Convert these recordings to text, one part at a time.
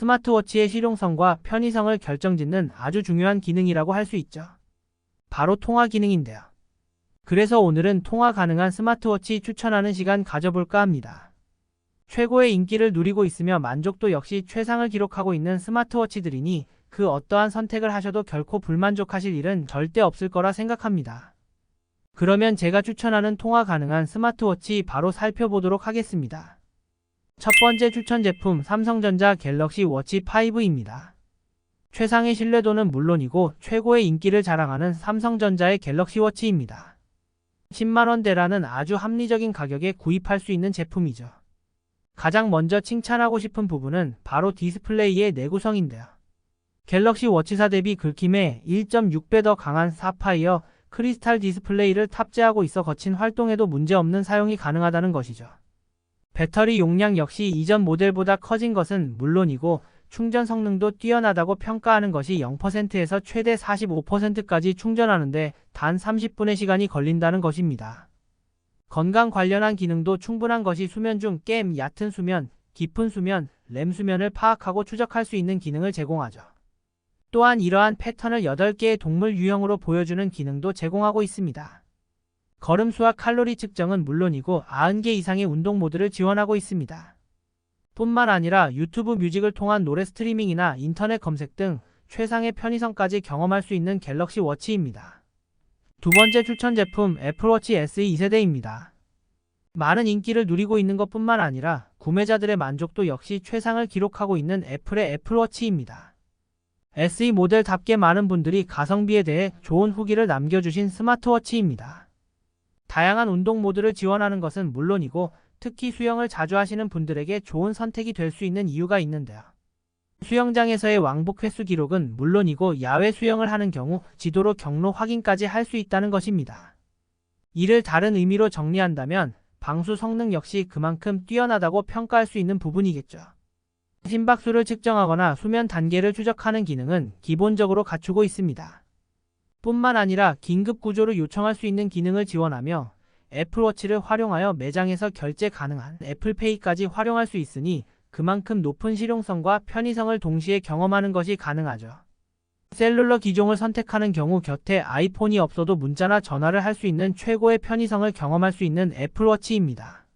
스마트워치의 실용성과 편의성을 결정짓는 아주 중요한 기능이라고 할 수 있죠. 바로 통화 기능인데요. 그래서 오늘은 통화 가능한 스마트워치 추천하는 시간 가져볼까 합니다. 최고의 인기를 누리고 있으며 만족도 역시 최상을 기록하고 있는 스마트워치들이니 그 어떠한 선택을 하셔도 결코 불만족하실 일은 절대 없을 거라 생각합니다. 그러면 제가 추천하는 통화 가능한 스마트워치 바로 살펴보도록 하겠습니다. 첫 번째 추천 제품 삼성전자 갤럭시 워치 5입니다. 최상의 신뢰도는 물론이고 최고의 인기를 자랑하는 삼성전자의 갤럭시 워치입니다. 10만원대라는 아주 합리적인 가격에 구입할 수 있는 제품이죠. 가장 먼저 칭찬하고 싶은 부분은 바로 디스플레이의 내구성인데요. 갤럭시 워치사 대비 긁힘에 1.6배 더 강한 사파이어 크리스탈 디스플레이를 탑재하고 있어 거친 활동에도 문제없는 사용이 가능하다는 것이죠. 배터리 용량 역시 이전 모델보다 커진 것은 물론이고 충전 성능도 뛰어나다고 평가하는 것이 0%에서 최대 45%까지 충전하는데 단 30분의 시간이 걸린다는 것입니다. 건강 관련한 기능도 충분한 것이 수면 중 게임, 얕은 수면, 깊은 수면, 렘 수면을 파악하고 추적할 수 있는 기능을 제공하죠. 또한 이러한 패턴을 8개의 동물 유형으로 보여주는 기능도 제공하고 있습니다. 걸음수와 칼로리 측정은 물론이고 90개 이상의 운동 모드를 지원하고 있습니다. 뿐만 아니라 유튜브 뮤직을 통한 노래 스트리밍이나 인터넷 검색 등 최상의 편의성까지 경험할 수 있는 갤럭시 워치입니다. 두 번째 추천 제품 애플워치 SE 2세대입니다. 많은 인기를 누리고 있는 것뿐만 아니라 구매자들의 만족도 역시 최상을 기록하고 있는 애플의 애플워치입니다. SE 모델답게 많은 분들이 가성비에 대해 좋은 후기를 남겨주신 스마트워치입니다. 다양한 운동 모드를 지원하는 것은 물론이고 특히 수영을 자주 하시는 분들에게 좋은 선택이 될 수 있는 이유가 있는데요. 수영장에서의 왕복 횟수 기록은 물론이고 야외 수영을 하는 경우 지도로 경로 확인까지 할 수 있다는 것입니다. 이를 다른 의미로 정리한다면 방수 성능 역시 그만큼 뛰어나다고 평가할 수 있는 부분이겠죠. 심박수를 측정하거나 수면 단계를 추적하는 기능은 기본적으로 갖추고 있습니다. 뿐만 아니라 긴급 구조를 요청할 수 있는 기능을 지원하며 애플워치를 활용하여 매장에서 결제 가능한 애플페이까지 활용할 수 있으니 그만큼 높은 실용성과 편의성을 동시에 경험하는 것이 가능하죠. 셀룰러 기종을 선택하는 경우 곁에 아이폰이 없어도 문자나 전화를 할 수 있는 최고의 편의성을 경험할 수 있는 애플워치입니다.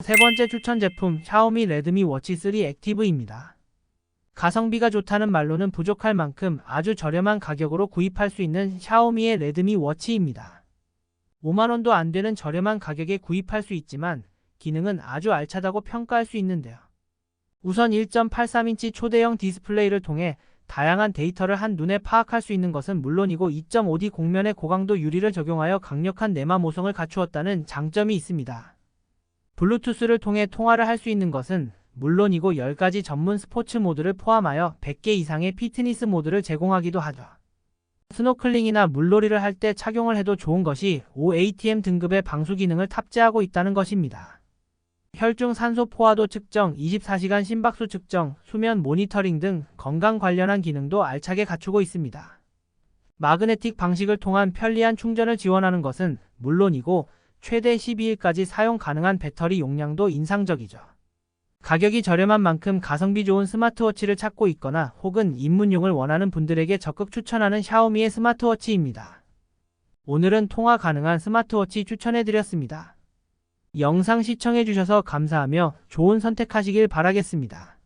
세 번째 추천 제품 샤오미 레드미 워치 3 액티브입니다. 가성비가 좋다는 말로는 부족할 만큼 아주 저렴한 가격으로 구입할 수 있는 샤오미의 레드미 워치입니다. 5만원도 안 되는 저렴한 가격에 구입할 수 있지만 기능은 아주 알차다고 평가할 수 있는데요. 우선 1.83인치 초대형 디스플레이를 통해 다양한 데이터를 한눈에 파악할 수 있는 것은 물론이고 2.5D 공면의 고강도 유리를 적용하여 강력한 내마 모성을 갖추었다는 장점이 있습니다. 블루투스를 통해 통화를 할 수 있는 것은 물론이고 10가지 전문 스포츠 모드를 포함하여 100개 이상의 피트니스 모드를 제공하기도 하죠. 스노클링이나 물놀이를 할 때 착용을 해도 좋은 것이 OATM 등급의 방수 기능을 탑재하고 있다는 것입니다. 혈중 산소 포화도 측정, 24시간 심박수 측정, 수면 모니터링 등 건강 관련한 기능도 알차게 갖추고 있습니다. 마그네틱 방식을 통한 편리한 충전을 지원하는 것은 물론이고 최대 12일까지 사용 가능한 배터리 용량도 인상적이죠. 가격이 저렴한 만큼 가성비 좋은 스마트워치를 찾고 있거나 혹은 입문용을 원하는 분들에게 적극 추천하는 샤오미의 스마트워치입니다. 오늘은 통화 가능한 스마트워치 추천해드렸습니다. 영상 시청해주셔서 감사하며 좋은 선택하시길 바라겠습니다.